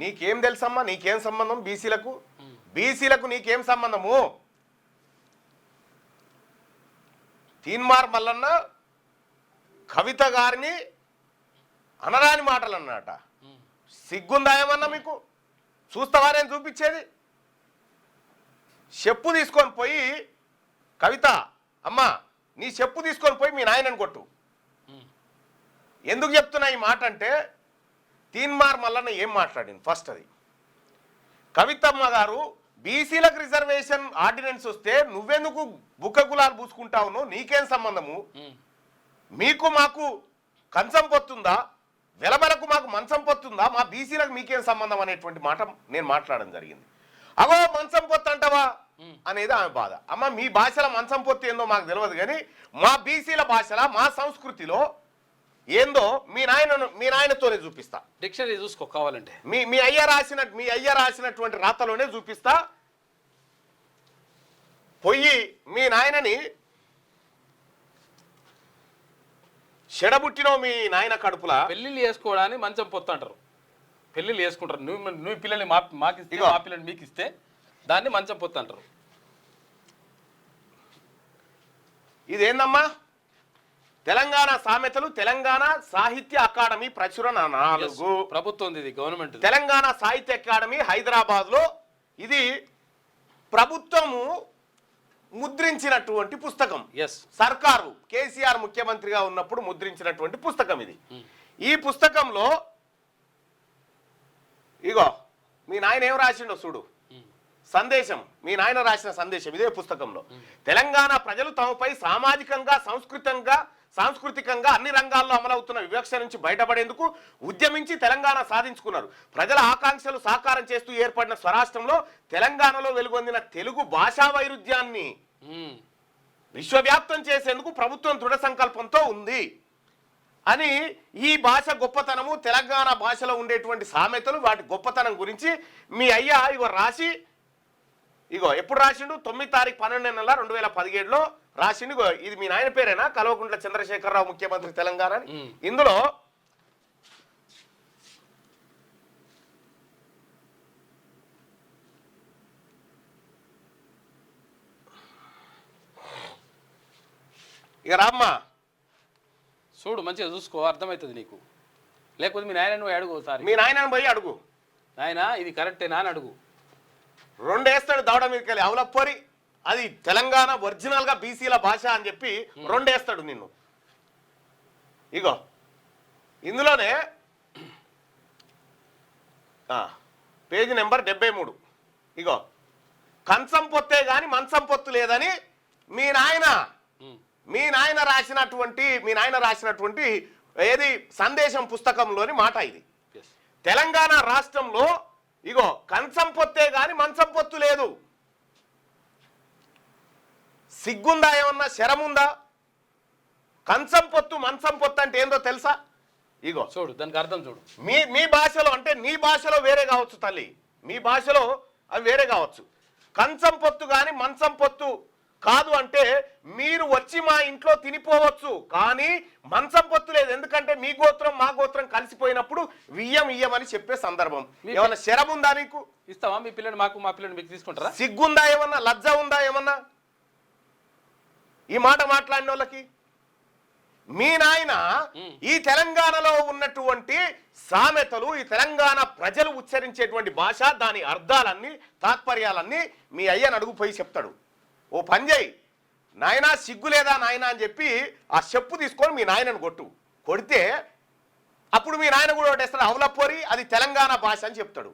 నీకేం తెలుసమ్మా? నీకేం సంబంధం బీసీలకు? బీసీలకు నీకేం సంబంధము? తీన్మార్ మల్లన్న కవిత గారిని అనరాని మాటలు అన్నట సిగ్గుందా ఏమన్నా మీకు? చూస్తావా నేను చూపించేది? చెప్పు తీసుకొని పోయి కవిత అమ్మా నీ చెప్పు తీసుకొని పోయి మీ నాయనని కొట్టు. ఎందుకు చెప్తున్నా ఈ మాట అంటే తీన్మార్ మల్లన్న ఏం మాట్లాడింది? ఫస్ట్ అది. కవితమ్మ గారు బీసీలకు రిజర్వేషన్ ఆర్డినెన్స్ వస్తే నువ్వెందుకు బుక్క గులాలు పూసుకుంటావును నీకేం సంబంధము? మీకు మాకు కంచం పొత్తుందా? వెలమలకు మాకు మంచం పొత్తుందా? మా బీసీలకు మీకేం సంబంధం అనేటువంటి మాట నేను మాట్లాడడం జరిగింది. అగో మంచం పొత్తు అంటావా అనేది ఆమె బాధ. అమ్మ మీ భాషల మంచం పొత్తు ఏందో మాకు తెలియదు కానీ మా బీసీల భాషల మా సంస్కృతిలో ఏందో మీ నాయనను మీ నాయనతోనే చూపిస్తా. డిక్షనరీ చూసుకో కావాలంటే. మీ మీ అయ్య రాసిన మీ అయ్య రాసినటువంటి రాతలోనే చూపిస్తా. పొయ్యి మీ నాయనని చెడబుట్టినో మీ నాయన కడుపులా? పెళ్ళిళ్ళు చేసుకోవడానికి మంచం పొత్తు అంటారు పెళ్ళిళ్ళు చేసుకుంటారు. నువ్వు నువ్వు పిల్లల్ని మా మాకు ఇస్తే ఇగో. మా పిల్లల్ని మీకు ఇస్తే దాన్ని మంచం పొత్తు అంటారు ఇదేందమ్మా? తెలంగాణ సామెతలు తెలంగాణ సాహిత్య అకాడమీ ప్రచురణ నాలుగు. ప్రభుత్వం ఇది గవర్నమెంట్ తెలంగాణ సాహిత్య అకాడమీ హైదరాబాద్లో ఇది ప్రభుత్వము ముద్రించినటువంటి పుస్తకం. ఎస్ సర్కారు కేసీఆర్ ముఖ్యమంత్రిగా ఉన్నప్పుడు ముద్రించినటువంటి పుస్తకం ఇది. ఈ పుస్తకంలో ఇగో మీ నాయన ఏం రాసిండో చూడు. సందేశం మీ నాయన రాసిన సందేశం ఇదే పుస్తకంలో. తెలంగాణ ప్రజలు తమపై సామాజికంగా సంస్కృతంగా సాంస్కృతికంగా అన్ని రంగాల్లో అమలవుతున్న వివక్ష నుంచి బయటపడేందుకు ఉద్యమించి తెలంగాణ సాధించుకున్నారు. ప్రజల ఆకాంక్షలు సాకారం చేస్తూ ఏర్పడిన స్వరాష్ట్రంలో తెలంగాణలో వెలుగొందిన తెలుగు భాషా వైరుధ్యాన్ని విశ్వవ్యాప్తం చేసేందుకు ప్రభుత్వం దృఢ సంకల్పంతో ఉంది అని ఈ భాష గొప్పతనము తెలంగాణ భాషలో ఉండేటువంటి సామెతలు వాటి గొప్పతనం గురించి మీ అయ్య ఇగో రాసి ఇగో ఎప్పుడు రాసిండు? తొమ్మిది తారీఖు పన్నెండు నెల రెండు వేల పదిహేడులో ఇగో ఇది మీ నాయన పేరేనా? కల్వకుంట్ల చంద్రశేఖరరావు ముఖ్యమంత్రి తెలంగాణ. ఇందులో ఇక రామ్మా. చూడు మంచిగా చూసుకో అర్థమవుతుంది నీకు. లేకపోతే మీ నాయన నువ్వు అడుగు ఒకసారి. మీ నాయనని పోయి అడుగు. నాయన ఇది కరెక్టేనా అని అడుగు. రెండేస్తాడు దవడ మీదకి వెళ్ళి అవలప్పరి. అది తెలంగాణ ఒరిజినల్గా బీసీల భాష అని చెప్పి రెండేస్తాడు నిన్ను. ఇగో ఇందులోనే పేజీ నెంబర్ డెబ్బై మూడు. ఇగో కంచం పొత్తే గాని మంచం పొత్తు లేదని మీ నాయన. మీ నాయన రాసినటువంటి మీ నాయన రాసినటువంటి ఏది సందేశం పుస్తకంలోని మాట ఇది. తెలంగాణ రాష్ట్రంలో ఇగో కంచం పొత్తే గాని మంచం పొత్తు లేదు. సిగ్గుందా ఏమన్నా? శరముందా? కంచం పొత్తు మంచం పొత్తు అంటే ఏందో తెలుసా? ఇగో. చూడు దానికి అర్థం చూడు. మీ మీ భాషలో అంటే నీ భాషలో వేరే కావచ్చు తల్లి. మీ భాషలో అవి వేరే కావచ్చు. కంచం పొత్తు కానీ మంచం పొత్తు కాదు అంటే మీరు వచ్చి మా ఇంట్లో తినిపోవచ్చు. కానీ మంచం పొత్తు లేదు. ఎందుకంటే మీ గోత్రం మా గోత్రం కలిసిపోయినప్పుడు వియ్యం ఇయ్యమని చెప్పే సందర్భం. ఏమన్నా శరం ఉందా నీకు? ఇస్తావా? మీ పిల్లని మాకు మా పిల్లని మీకు తీసుకుంటారా? సిగ్గుందా ఏమన్నా? లజ్జ ఉందా ఏమన్నా? ఈ మాట మాట్లాడిన వాళ్ళకి? మీ నాయన. ఈ తెలంగాణలో ఉన్నటువంటి సామెతలు ఈ తెలంగాణ ప్రజలు ఉచ్చరించేటువంటి భాష దాని అర్థాలన్నీ తాత్పర్యాలన్నీ మీ అయ్యని అడుగుపోయి చెప్తాడు. ఓ పని చేయి. నాయనా సిగ్గు లేదా నాయనా అని చెప్పి ఆ చెప్పు తీసుకొని మీ నాయనను కొట్టు. కొడితే అప్పుడు మీ నాయన కూడా ఒకటేస్తాడు అవలపోరి అది తెలంగాణ భాష అని చెప్తాడు.